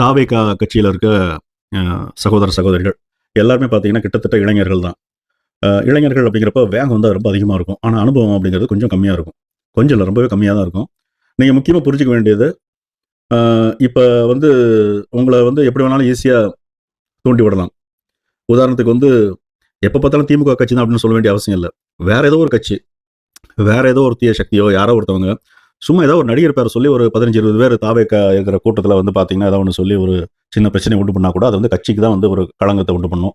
தாவேகா கட்சியில் இருக்க சகோதர சகோதரிகள் எல்லாருமே பார்த்தீங்கன்னா கிட்டத்தட்ட இளைஞர்கள் தான். இளைஞர்கள் அப்படிங்கிறப்ப வேகம் வந்து ரொம்ப அதிகமாக இருக்கும். ஆனால் அனுபவம் அப்படிங்கிறது கொஞ்சம் கம்மியாக இருக்கும். கொஞ்சம் இல்லை ரொம்பவே கம்மியாக தான் இருக்கும். நீங்கள் முக்கியமாக புரிஞ்சுக்க வேண்டியது இப்போ வந்து உங்களை வந்து எப்படி வேணாலும் ஈஸியாக தூண்டி விடலாம். உதாரணத்துக்கு வந்து எப்போ பார்த்தாலும் திமுக கட்சி தான் அப்படின்னு சொல்ல வேண்டிய அவசியம் இல்லை. வேற ஏதோ ஒரு கட்சி வேற ஏதோ ஒரு தீய சக்தியோ யாரோ ஒருத்தவங்க சும்மா ஏதோ ஒரு நடிகர் பேரை சொல்லி ஒரு பதினஞ்சு இருபது பேர் தாவேக்க இருக்கிற கூட்டத்தில் வந்து பார்த்தீங்கன்னா ஏதாவது ஒன்று சொல்லி ஒரு சின்ன பிரச்சனை உண்டு பண்ணால் கூட அது வந்து கட்சிக்கு தான் வந்து ஒரு களங்கத்தை உண்டு பண்ணும்.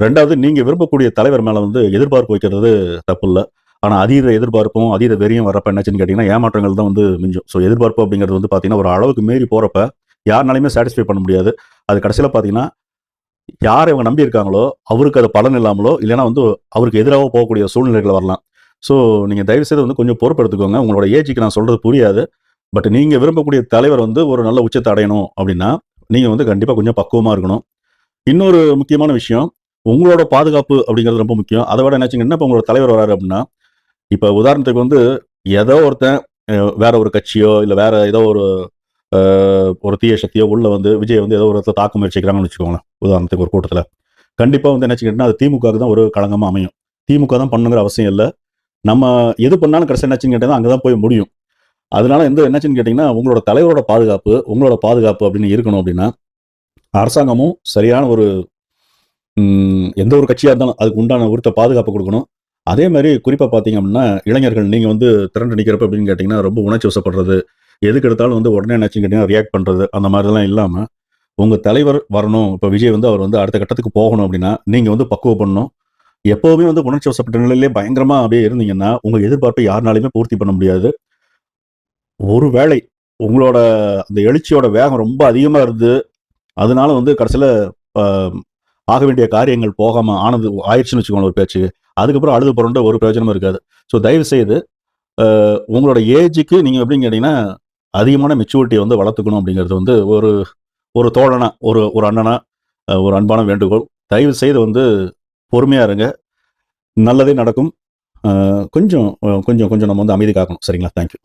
ரெண்டாவது நீங்கள் விரும்பக்கூடிய தலைவர் மேலே வந்து எதிர்பார்ப்பு வைக்கிறது தப்பு இல்லை. ஆனால் அதீத எதிர்பார்ப்பும் அதீத வெறியும் வரப்ப என்னாச்சுன்னு கேட்டிங்கன்னா ஏமாற்றங்கள் தான் வந்து மிஞ்சும். ஸோ எதிர்பார்ப்பு அப்படிங்கிறது வந்து பார்த்தீங்கன்னா ஒரு அளவுக்கு மீறி போகிறப்ப யாருனாலையுமே சாட்டிஸ்ஃபை பண்ண முடியாது. அது கடைசியில் பார்த்தீங்கன்னா யார் இவங்க நம்பி இருக்காங்களோ அவருக்கு அது பலன் இல்லாமலோ இல்லைன்னா வந்து அவருக்கு எதிராக போகக்கூடிய சூழ்நிலைகள் வரலாம். ஸோ நீங்கள் தயவுசெய்து வந்து கொஞ்சம் பொறுப்பெடுத்துக்கோங்க. உங்களோட ஏஜுக்கு நான் சொல்கிறது புரியாது. பட் நீங்கள் விரும்பக்கூடிய தலைவர் வந்து ஒரு நல்ல உச்சத்தை அடையணும் அப்படின்னா நீங்கள் வந்து கண்டிப்பாக கொஞ்சம் பக்குவமாக இருக்கணும். இன்னொரு முக்கியமான விஷயம் உங்களோட பாதுகாப்பு அப்படிங்கிறது ரொம்ப முக்கியம். அதை விட என்னாச்சுங்கன்னா இப்போ உங்களோட தலைவர் வராரு அப்படின்னா இப்போ உதாரணத்துக்கு வந்து ஏதோ ஒருத்தன் வேற ஒரு கட்சியோ இல்லை வேற ஏதோ ஒரு ஒரு தீய சக்தியோ உள்ள வந்து விஜய் வந்து ஏதோ ஒரு இடத்துல தாக்க முயற்சிக்கிறாங்கன்னு வச்சுக்கோங்களேன் உதாரணத்துக்கு ஒரு கூட்டத்தில். கண்டிப்பாக வந்து என்ன அது திமுகவுக்கு தான் ஒரு களங்கமாக அமையும். திமுக தான் பண்ணுங்கிற அவசியம் இல்லை. நம்ம எது பண்ணாலும் கடைசி என்னாச்சுன்னு கேட்டீங்கன்னா அங்கே தான் போய் முடியும். அதனால எந்த என்னாச்சுன்னு கேட்டிங்கன்னா உங்களோட தலைவரோட பாதுகாப்பு உங்களோட பாதுகாப்பு அப்படின்னு இருக்கணும் அப்படின்னா அரசாங்கமும் சரியான ஒரு எந்த ஒரு கட்சியாக இருந்தாலும் அதுக்கு உண்டான ஒருத்த பாதுகாப்பு கொடுக்கணும். அதே மாதிரி குறிப்பாக பார்த்தீங்க அப்படின்னா இளைஞர்கள் நீங்கள் வந்து திரண்டு நிற்கிறப்ப அப்படின்னு கேட்டிங்கன்னா ரொம்ப உணர்ச்சி வசப்படுறது எதுக்கு எடுத்தாலும் வந்து உடனே என்னாச்சுன்னு கேட்டிங்கன்னா ரியாக்ட் பண்ணுறது அந்த மாதிரிலாம் இல்லாமல் உங்கள் தலைவர் வரணும் இப்போ விஜய் வந்து அவர் வந்து அடுத்த கட்டத்துக்கு போகணும் அப்படின்னா நீங்கள் வந்து பக்குவப்படணும். எப்போவுமே வந்து உணர்ச்சி வசப்பட்ட நிலையிலே பயங்கரமாக அப்படியே இருந்தீங்கன்னா உங்கள் எதிர்பார்ப்பை யாருனாலையுமே பூர்த்தி பண்ண முடியாது. ஒருவேளை உங்களோட அந்த எழுச்சியோட வேகம் ரொம்ப அதிகமாக இருந்து அதனால வந்து கடைசியில் ஆக வேண்டிய காரியங்கள் போகாமல் ஆனது ஆயிடுச்சுன்னு வச்சுக்கோங்க ஒரு பேச்சு. அதுக்கப்புறம் அழுது புரண்ட ஒரு பிரயோஜனமும் இருக்காது. ஸோ தயவு செய்து உங்களோட ஏஜுக்கு நீங்கள் எப்படின்னு கேட்டிங்கன்னா அதிகமான மெச்சூரிட்டியை வந்து வளர்த்துக்கணும் அப்படிங்கிறது வந்து ஒரு ஒரு தோழனா ஒரு ஒரு அண்ணனா ஒரு அன்பான வேண்டுகோள். தயவு செய்து வந்து பொறுமையாக இருங்க. நல்லதே நடக்கும். கொஞ்சம் கொஞ்சம் கொஞ்சம் நம்ம வந்து அமைதி காக்கணும். சரிங்களா? தேங்க்யூ